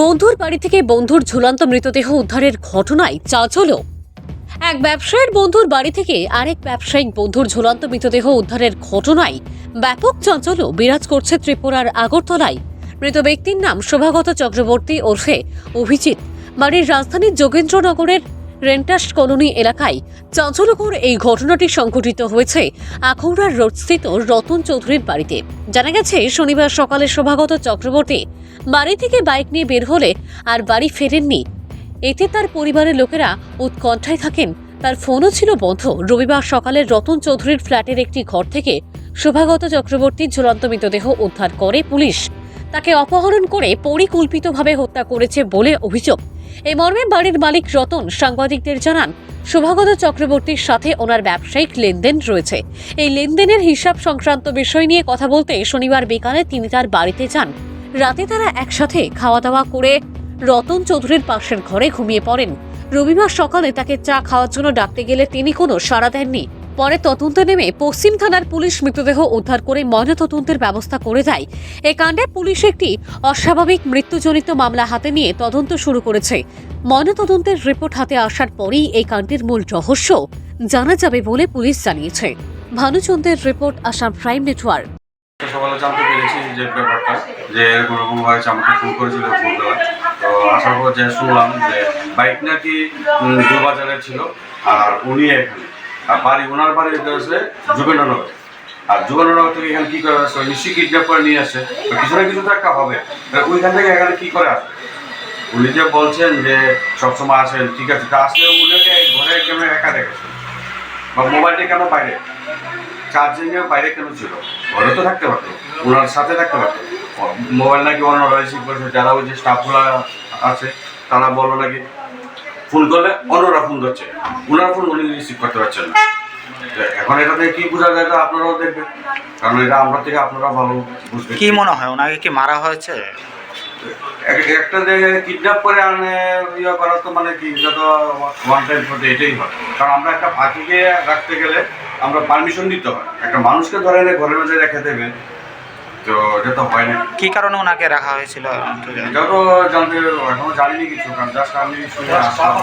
বন্ধুর বাড়ি থেকে বন্ধুর ঝুলন্ত মৃতদেহ উদ্ধারের ঘটনায় চাঞ্চল্য এক ব্যবসায়ীর বন্ধুর বাড়ি থেকে আরেক ব্যবসায়িক বন্ধুর ঝুলন্ত মৃতদেহ উদ্ধারের ঘটনায় ব্যাপক চাঞ্চল্য বিরাজ করছে ত্রিপুরার আগরতলায়। মৃত ব্যক্তির নাম শোভাগত চক্রবর্তী ওরফে অভিজিৎ। বাড়ির রাজধানীর যোগেন্দ্রনগরের রেন্টাস কলোনি এলাকায় চাঞ্চল্যকর এই ঘটনাটি সংঘটিত হয়েছে আখৌড়ার রোডস্থিত রতন চৌধুরীর বাড়িতে। জানা গেছে, শনিবার সকালে শোভাগত চক্রবর্তী বাড়ি থেকে বাইক নিয়ে বের হলে আর বাড়ি ফেরেননি। এতে তার পরিবারের লোকেরা উৎকণ্ঠায় থাকেন। তার ফোনও ছিল বন্ধ। রবিবার সকালে রতন চৌধুরীর ফ্ল্যাটের একটি ঘর থেকে শোভাগত চক্রবর্তীর ঝুলন্ত মৃতদেহ উদ্ধার করে পুলিশ। তাকে অপহরণ করে পরিকল্পিতভাবে হত্যা করেছে বলে অভিযোগ। এই মর্মে বাড়ির মালিক রতন সাংবাদিকদের জানান, শোভাগত চক্রবর্তীর সাথে ওনার ব্যবসায়িক লেনদেন রয়েছে। এই লেনদেনের হিসাব সংক্রান্ত বিষয় নিয়ে কথা বলতে শনিবার বিকালে তিনি তার বাড়িতে যান। রাতে তারা একসাথে খাওয়া দাওয়া করে রতন চৌধুরীর পাশের ঘরে ঘুমিয়ে পড়েন। রবিবার সকালে তাকে চা খাওয়ার জন্য ডাকতে গেলে তিনি কোনো সাড়া দেননি। পরে তদন্তে নেমে পশ্চিম থানার পুলিশ মৃতদেহ উদ্ধার করে ময়নাতদন্তের ব্যবস্থা করে দেয়। এ কাণ্ডে পুলিশ একটি অস্বাভাবিক মৃত্যুজনিত মামলা হাতে নিয়ে তদন্ত শুরু করেছে। ময়নাতদন্তের রিপোর্ট হাতে আসার পরেই এই কাণ্ডের মূল রহস্য জানা যাবে বলে পুলিশ জানিয়েছে। ভানুচন্দ্রের রিপোর্ট আসাম প্রাইম নেটওয়ার্ক। সকালে জানতে পেরেছি যে ব্যাপারটা, যে এরকম এরকম হয়েছে, আমাকে ফোন করেছিল ফোনবেলা তো আসার পর যে শুনলাম যে বাইক নাকি দুবাজারে ছিল, আর উনি এখানে। আর বাড়ি, ওনার বাড়ি হচ্ছে যুগেন্দ্রনগর আর যুগেন্দ্রনগর থেকে এখানে কি করে আসছে নিশ্চয়ই কিডন্যাপ করে নিয়ে আসে। কিছু না কিছু তো একটা হবে। ওইখান থেকে এখানে কি করে আসবে উনি যে বলছেন যে সবসময় আসেন, ঠিক আছে, তা আসলে উনিকে ঘরে কেন একা রেখেছেন বা মোবাইলটা কেন বাইরে? চার্জিংয়ে বাইরে কেন ছিল? ঘরে তো থাকতে পারতো। ওনার সাথে থাকতে পারতো। মোবাইল নাকি অন্যরা রিসিভ করেছে যারা ওই যে স্টাফগুলো আছে, তারা বলল নাকি ফোন করলে অন্যরা ফোন করছে ওনার ফোন উনি রিসিভ করতে পারছেন না। এখন এটা থেকে কি বোঝা যায় তা আপনারাও দেখবেন। কারণ এটা আমরা থেকে আপনারা ভালো বুঝবেন। কি মনে হয়? ওনাকে কি মারা হয়েছে? এক- একটা জায়গায় কিডন্যাপ করে আনে ইয়ে করা তো মানে কি যত ওয়ান টাইম করতে এটাই হয়। কারণ আমরা একটা পাখিকে রাখতে গেলে আমরা পারমিশন দিতে হয়। একটা মানুষকে ধরে এনে ঘরের মধ্যে রেখে দেবে। তো এটা তো হয় না কি কারণে ওনাকে রাখা হয়েছিল? এটা তো জানতে এখনও জানিনি কিছু কারণ জাস্ট আমি শুনে আসলাম।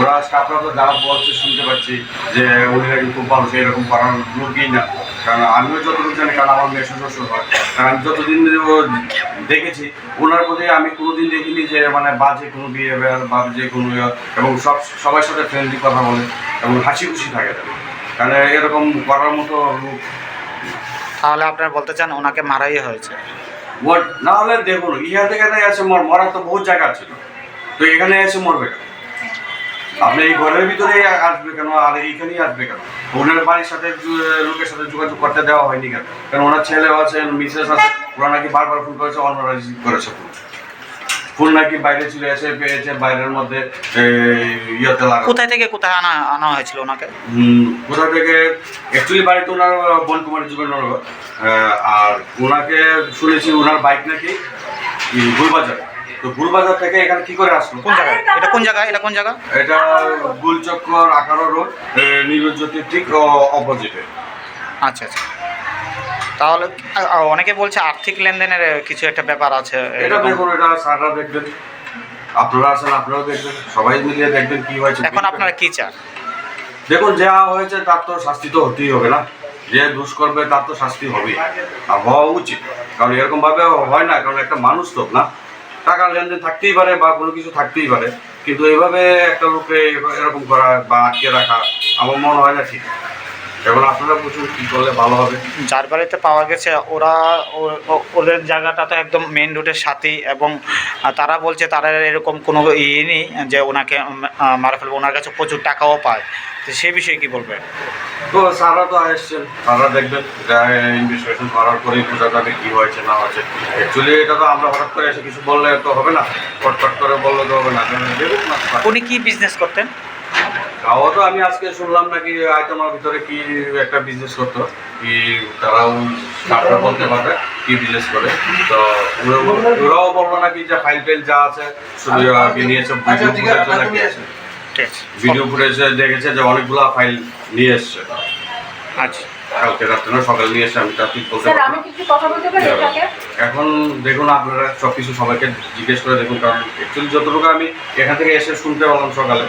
ওরা স্টাফরা তো বলছে শুনতে পাচ্ছি যে উনি নাকি খুব ভালো সেই এরকম করার লোকই না। কারণ আমিও যতটুকু জানি কারণ আমার মেয়ে শ্বশুর হয়। কারণ আমি যতদিন দেখেছি ওনার প্রতি আমি কোনোদিন দেখিনি যে মানে বাজে কোনো বিহেভিয়ার বা যে কোনো ইয়ে, এবং সব সবার সাথে ফ্রেন্ডলি কথা বলে এবং হাসি খুশি থাকে তারা। কারণ এরকম করার মতো লোক তাহলে আপনারা বলতে চান ওনাকে মারাই হয়েছে? না হলে দেখুন ইহা থেকে এসে মর মরার তো বহুত জায়গা ছিল তো এখানে এসে মরবে আপনি এই ঘরের ভিতরে আসবে কেন? আর এইখানেই আসবে কেন? ওনার বাড়ির সাথে লোকের সাথে যোগাযোগ করতে দেওয়া হয়নি কেন? কারণ ওনার ছেলে আছে, মিসেস আছে ওরা নাকি বারবার ফোন করেছে অন্যরা রিসিভ করেছে। ফোন ফোন নাকি বাইরে চলে এসে পেয়েছে বাইরের মধ্যে ইয়েতে লাগা কোথায় থেকে কোথায় আনা আনা হয়েছিল ওনাকে? কোথা থেকে অ্যাকচুয়ালি বাড়িতে ওনার বন কুমারী যুগেন্দ্রনগর আর ওনাকে শুনেছি ওনার বাইক নাকি গুলবাজার। তো গুলবাজার থেকে এখানে কি করে আসলো? কোন জায়গায়? এটা কোন জায়গা? এটা কোন জায়গা? এটা গুলচক্কর আঠারো রোড নীলজ্যোতির ঠিক অপোজিটে আচ্ছা আচ্ছা। তাহলে অনেকে বলছে আর্থিক লেনদেনের কিছু একটা ব্যাপার আছে এটা দেখুন এটা স্যাররা দেখবেন। আপনারা আছেন আপনারাও দেখবেন সবাই মিলিয়ে দেখবেন কি হয়েছে এখন আপনারা কি চান? দেখুন যা হয়েছে তার তো শাস্তি তো হতেই হবে না। যে দুষ করবে তার তো শাস্তি হবেই। আর হওয়া উচিত। কারণ এরকম ভাবে হয় না কারণ একটা মানুষ তো না? টাকার লেনদেন থাকতেই পারে বা কোনো কিছু থাকতেই পারে। কিন্তু এইভাবে একটা লোকে এরকম করা বা আটকে রাখা আমার মনে হয় না ঠিক। এখন আপনারা বুঝুন কী করলে ভালো হবে। যার বাড়িতে পাওয়া গেছে ওরা ওদের জায়গাটা তো একদম মেন রোডের সাথেই এবং তারা বলছে তারা এরকম কোনো ইয়ে নেই যে ওনাকে মারা ফেলবে ওনার কাছে প্রচুর টাকাও পায়। তো সে বিষয়ে কি বলবে তো স্যাররা তো এসছেন স্যাররা দেখবেন ইনভেস্টিগেশন করার পরেই বোঝা যাবে কী হয়েছে না হয়েছে। অ্যাকচুয়ালি এটা তো আমরা হঠাৎ করে এসে কিছু বললে তো হবে না ফটফট করে বললে তো হবে না উনি কি বিজনেস করতেন? তাও তো আমি আজকে শুনলাম নাকি আইটেমার ভিতরে কি একটা বিজনেস করতো কি তারাও তারা বলতে পারবে কি বিজনেস করে। তো ওরাও বলল নাকি যে ফাইল ফাইল যা আছে কি নিয়েছে ভিডিও ফুটেজ নাকি আছে ঠিক আছে। ভিডিও ফুটেজ দেখেছে যে অনেকগুলো ফাইল নিয়ে এসছে। আচ্ছা। কালকে রাত্রে না সকালে নিয়ে এসে আমি তা ঠিক বলতে পারি এটাকে এখন দেখুন আপনারা সব কিছু সবাইকে জিজ্ঞেস করে দেখুন কারণ অ্যাকচুয়ালি যতটুকু আমি এখান থেকে এসে শুনতে পারলাম সকালে।